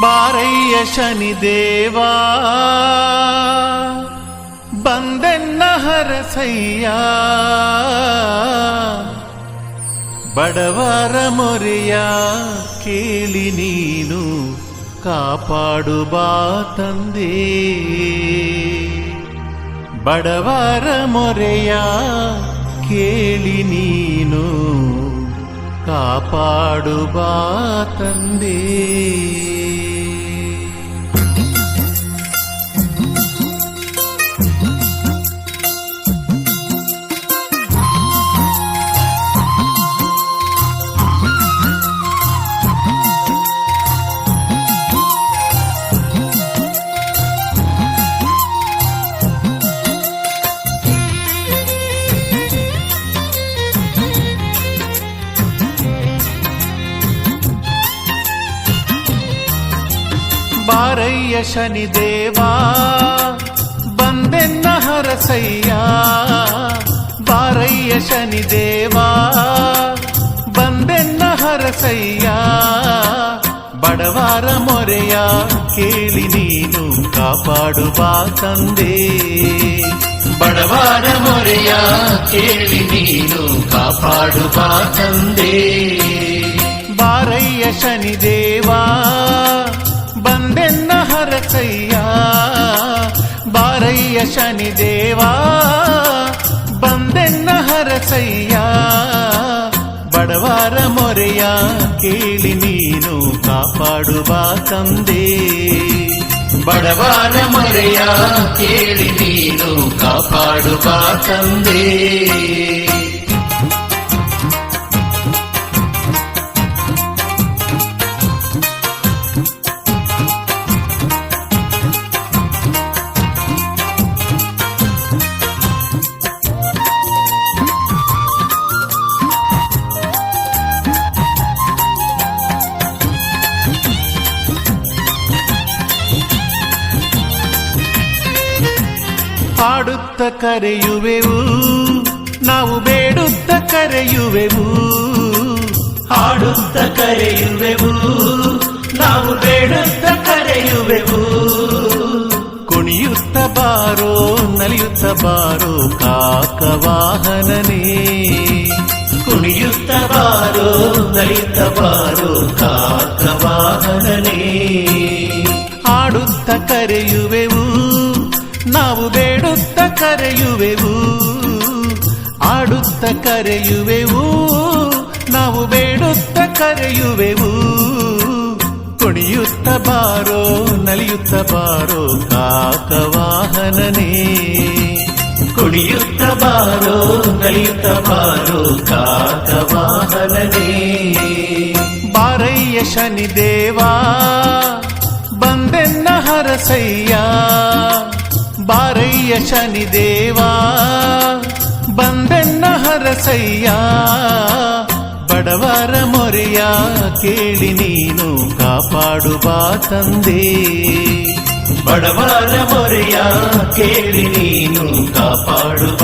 ಬಾರಯ್ಯ ಶನಿದೇವಾ. ಬಂದೆನ್ನ ಹರಸಯ್ಯ. ಬಡವರ ಮೊರೆಯ ಕೇಳಿ ನೀನು ಕಾಪಾಡು ಬಾ ತಂದೆ. ಬಡವರ ಮೊರೆಯ ಕೇಳಿ ನೀನು ಕಾಪಾಡು ಬಾ ತಂದೆ. ಬಾರಯ್ಯ ಶನಿದೇವಾ ಬಂದೆನ್ನ ಹರಸಯ್ಯ ಬಾರಯ್ಯ ಶನಿದೇವಾ ಬಂದೆನ್ನ ಹರಸಯ್ಯ ಬಡವಾರ ಮೊರೆಯ ಕೇಳಿ ನೀನು ಕಾಪಾಡು ಬಾ ತಂದೆ ಬಡವಾರ ಮೊರೆಯ ಕೇಳಿ ನೀನು ಕಾಪಾಡು ಬಾ ತಂದೆ ಬಾರಯ್ಯ ಶನಿದೇವಾ ಶನಿದೇವಾ ಬಂದೆನ್ನ ಹರಸಯ್ಯ. ಬಡವಾರ ಮೊರೆಯ ಕೇಳಿ ನೀನು ಕಾಪಾಡುವ ತಂದೆ. ಬಡವಾರ ಮೊರೆಯ ಕೇಳಿ ನೀನು ಕಾಪಾಡುವ ತಂದೆ. ಹಾಡುತ್ತ ಕರೆಯುವೆವು ನಾವು ಬೇಡುತ್ತ ಕರೆಯುವೆವು ಹಾಡುತ್ತ ಕರೆಯುವೆವು ನಾವು ಬೇಡುತ್ತ ಕರೆಯುವೆವು ಕುಣಿಯುತ್ತ ಬಾರೋ ನಲಿಯುತ್ತ ಬಾರೋ ಕಾಕವಾಹನನೇ ಕುಣಿಯುತ್ತ ಬಾರೋ ನಲಿಯುತ್ತ ಬಾರೋ ಕಾಕವಾಹನನೇ ಹಾಡುತ್ತ ಕರೆಯುವೆವು ನಾವು ಬೇಡುತ್ತ ಕರೆಯುವೆವು ಆಡುತ್ತ ಕರೆಯುವೆವು ನಾವು ಬೇಡುತ್ತ ಕರೆಯುವೆವು ಕುಣಿಯುತ್ತ ಬಾರೋ ನಲಿಯುತ್ತ ಬಾರೋ ಕಾಕವಾಹನನೇ ಕುಣಿಯುತ್ತ ಬಾರೋ ನಲಿಯುತ್ತ ಬಾರೋ ಕಾಕವಾಹನನೇ ಬಾರಯ್ಯ ಶನಿದೇವಾ ಬಂದೆನ್ನ ಹರಸಯ್ಯ ಬಾರಯ್ಯ ಶನಿದೇವಾ ಬಂದೆನ್ನ ಹರಸಯ್ಯ, ಬಡವರ ಮೊರೆಯ ಕೇಳಿ ನೀನು ಕಾಪಾಡು ಬಾ ತಂದೆ. ಬಡವರ ಮೊರೆಯ ಕೇಳಿ ನೀನು ಕಾಪಾಡುವ